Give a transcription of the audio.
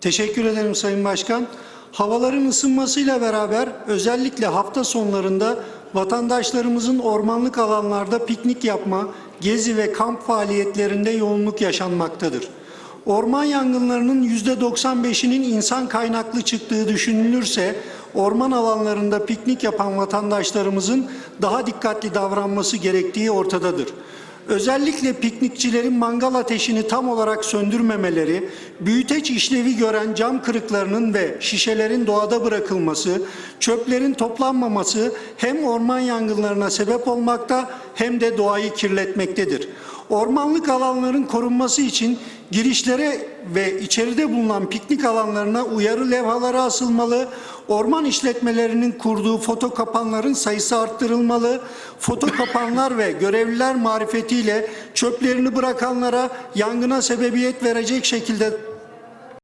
Teşekkür ederim Sayın Başkan. Havaların ısınmasıyla beraber özellikle hafta sonlarında vatandaşlarımızın ormanlık alanlarda piknik yapma, gezi ve kamp faaliyetlerinde yoğunluk yaşanmaktadır. Orman yangınlarının %95'inin insan kaynaklı çıktığı düşünülürse orman alanlarında piknik yapan vatandaşlarımızın daha dikkatli davranması gerektiği ortadadır. Özellikle piknikçilerin mangal ateşini tam olarak söndürmemeleri, büyüteç işlevi gören cam kırıklarının ve şişelerin doğada bırakılması, çöplerin toplanmaması hem orman yangınlarına sebep olmakta hem de doğayı kirletmektedir. Ormanlık alanların korunması için girişlere ve içeride bulunan piknik alanlarına uyarı levhaları asılmalı, orman işletmelerinin kurduğu foto kapanların sayısı arttırılmalı, foto kapanlar ve görevliler marifetiyle çöplerini bırakanlara yangına sebebiyet verecek şekilde